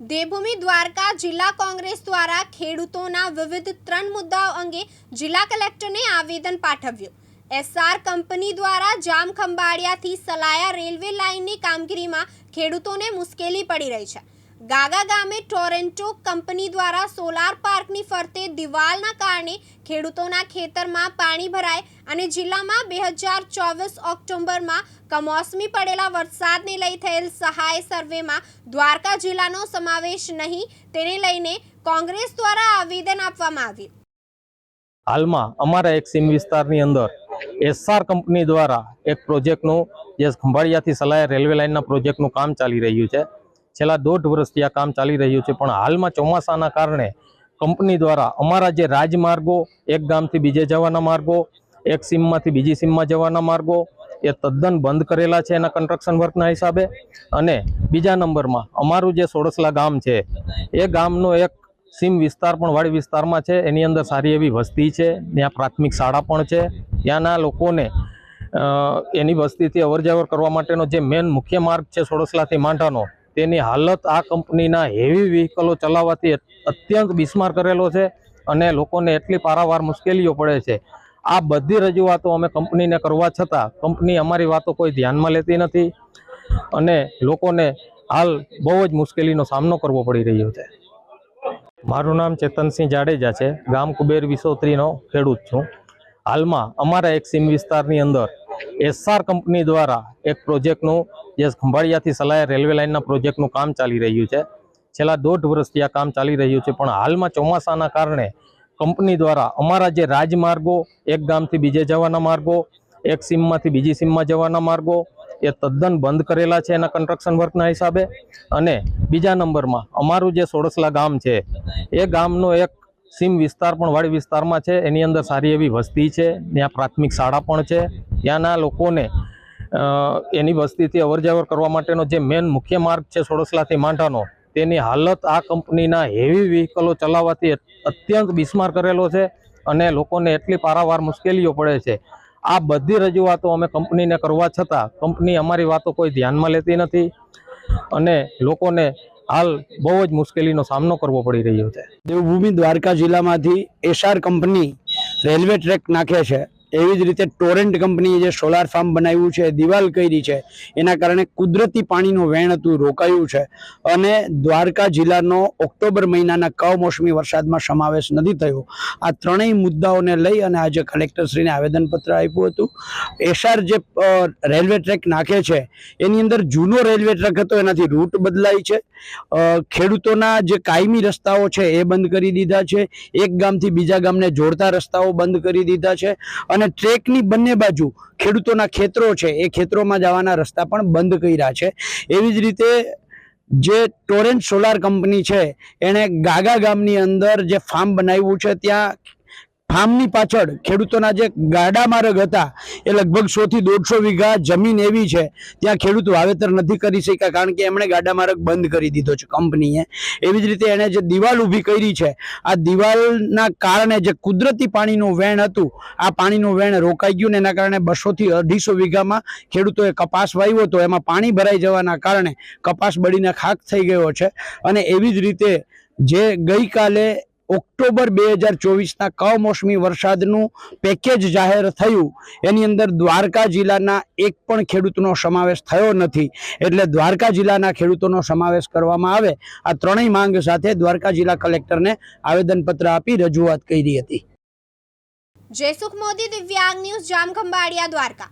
દેવભૂમિ દ્વારકા જિલ્લા કોંગ્રેસ દ્વારા ખેડૂતોના વિવિધ ત્રણ મુદ્દાઓ અંગે જિલ્લા કલેક્ટરને આવેદન પાઠવ્યું. એસઆર કંપની દ્વારા જામ ખંભાળિયાથી સલાયા રેલવે લાઇનની કામગીરીમાં ખેડૂતોને મુશ્કેલી પડી રહી છે. ગાગા ગામે ટોરેન્ટો કંપની દ્વારા સોલાર પાર્કની ફરતે દિવાલના કારણે ખેડૂતોના ખેતરમાં પાણી ભરાય અને જિલ્લામાં બે હજાર ચોવીસ ઓક્ટોબરમાં કમોસમી પડેલા વરસાદને લઈ થયેલ સહાય સર્વેમાં દ્વારકા જિલ્લાનો સમાવેશ નહીં, તેને લઈને કોંગ્રેસ દ્વારા આવેદન આપવામાં આવ્યું. હાલમાં અમારા એક સીમ વિસ્તારની અંદર એસઆર કંપની દ્વારા એક પ્રોજેક્ટનું, જે ખંભાળિયાથી સલાય રેલવે લાઇનના પ્રોજેક્ટનું કામ ચાલી રહ્યું છે. છેલ્લા દોઢ વર્ષથી આ કામ ચાલી રહ્યું છે. પણ હાલમાં ચોમાસાના કારણે કંપની દ્વારા અમારા જે રાજમાર્ગો, એક ગામથી બીજે જવાના માર્ગો, એક સીમમાંથી બીજી સીમમાં જવાના માર્ગો, એ તદ્દન બંધ કરેલા છે એના કન્સ્ટ્રક્શન વર્કના હિસાબે. અને બીજા નંબરમાં અમારું જે સોડસલા ગામ છે, એ ગામનો એક સીમ વિસ્તાર પણ વાડી વિસ્તારમાં છે. એની અંદર સારી એવી વસ્તી છે, ત્યાં પ્રાથમિક શાળા પણ છે. ત્યાંના લોકોને એની વસ્તીથી અવરજવર કરવા માટેનો જે મેન મુખ્ય માર્ગ છે સોડસલાથી માંડાનો તેની હાલત આ કંપનીના હેવી વ્હીકલો ચલાવવાથી અત્યંત બિસ્માર કરેલો છે અને લોકોને એટલી પારાવાર મુશ્કેલીઓ પડે છે. આ બધી રજૂઆતો અમે કંપનીને કરવા છતાં કંપની અમારી વાતો કોઈ ધ્યાનમાં લેતી નથી અને લોકોને હાલ બહુ જ મુશ્કેલીનો સામનો કરવો પડી રહ્યો છે. મારું નામ ચેતનસિંહ જાડેજા છે. ગામ કુબેર વિસોત્રીનો ખેડૂત છું. હાલમાં અમારા એક સીમ વિસ્તારની અંદર એસઆર કંપની દ્વારા એક પ્રોજેક્ટનું જે ખંભાળિયાથી સલાયા રેલવે લાઇનના પ્રોજેક્ટનું કામ ચાલી રહ્યું છે. છેલ્લા દોઢ વર્ષથી આ કામ ચાલી રહ્યું છે, પણ હાલમાં ચોમાસાના કારણે કંપની દ્વારા અમારા જે રાજમાર્ગો, એક ગામથી બીજે જવાના માર્ગો, એક સીમમાંથી બીજી સીમમાં જવાના માર્ગો, એ તદ્દન બંધ કરેલા છે એના કન્સ્ટ્રક્શન વર્કના હિસાબે. અને બીજા નંબરમાં અમારું જે સોળસલા ગામ છે, એ ગામનો એક સીમ વિસ્તાર પણ વાડી વિસ્તારમાં છે. એની અંદર સારી એવી વસ્તી છે. ત્યાં પ્રાથમિક શાળા પણ છે. ત્યાંના લોકોને એની વસ્તીથી અવરજવર કરવા માટેનો જે મેન મુખ્ય માર્ગ છે સોડસલાથી માંડાનો તેની હાલત આ કંપનીના હેવી વ્હીકલો ચલાવવાથી અત્યંત બિસ્માર કરેલો છે અને લોકોને એટલી પારાવાર મુશ્કેલીઓ પડે છે. આ બધી રજૂઆતો અમે કંપનીને કરવા છતાં, કંપની અમારી વાતો કોઈ ધ્યાનમાં લેતી નથી અને લોકોને હાલ બહુ જ મુશ્કેલીનો સામનો કરવો પડી રહ્યો છે. દેવભૂમિ દ્વારકા જિલ્લામાંથી એસઆર કંપની રેલવે ટ્રેક નાખે છે. એવી જ રીતે ટોરેન્ટ કંપનીએ જે સોલાર ફાર્મ બનાવ્યું છે, દિવાલ કરી છે, એના કારણે કુદરતી પાણીનું વેણ હતું, રોકાયું છે. અને દ્વારકા જિલ્લાનો ઓક્ટોબર મહિનાના કમોસમી વરસાદમાં સમાવેશ નથી થયો. આ ત્રણેય મુદ્દાઓને લઈ અને આજે કલેક્ટરશ્રીને આવેદનપત્ર આપ્યું હતું. એસઆર જે રેલવે ટ્રેક નાખે છે, એની અંદર જૂનો રેલવે ટ્રેક હતો, એનાથી રૂટ બદલાય છે. ખેડૂતોના જે કાયમી રસ્તાઓ છે, એ બંધ કરી દીધા છે. એક ગામથી બીજા ગામને જોડતા રસ્તાઓ બંધ કરી દીધા છે. અને ટ્રેકની બંને બાજુ ખેડૂતોના ખેતરો છે. એ ખેતરોમાં જવાના રસ્તા પણ બંધ કર્યા છે. એવી જ રીતે જે ટોરેન્ટ સોલાર કંપની છે, એણે ગાગા ગામની અંદર જે ફાર્મ બનાવ્યું છે, ત્યાં ફાર્મની પાછળ ખેડૂતોના જે ગાડા માર્ગ હતા, એ લગભગ સો થી દોઢસો વીઘા જમીન એવી છે, ત્યાં ખેડૂત વાવેતર નથી કરી શક્યા, કારણ કે એમણે ગાડા માર્ગ બંધ કરી દીધો છે કંપનીએ. એવી જ રીતે એણે જે દિવાલ ઊભી કરી છે, આ દિવાલના કારણે જે કુદરતી પાણીનું વેણ હતું, આ પાણીનું વેણ રોકાઈ ગયું ને એના કારણે બસોથી અઢીસો વીઘામાં ખેડૂતોએ કપાસ વાવ્યો હતો એમાં પાણી ભરાઈ જવાના કારણે કપાસ બળીને ખાક થઈ ગયો છે. અને એવી જ રીતે જે ગઈકાલે ઓક્ટોબર બે હજાર ચોવીસના કમોસમી વરસાદનું પેકેજ જાહેર થયું. એની અંદર દ્વારકા જિલ્લાના એક પણ ખેડૂતનો સમાવેશ થયો નથી. એટલે દ્વારકા જિલ્લાના ખેડૂતોનો સમાવેશ કરવામાં આવે. આ ત્રણેય માંગ સાથે દ્વારકા જિલ્લા કલેક્ટરને આવેદનપત્ર આપી રજૂઆત કરી હતી. જયસુખ મોદી, દિવ્યાંગ ન્યૂઝ જામ ખંભાળિયા દ્વારકા.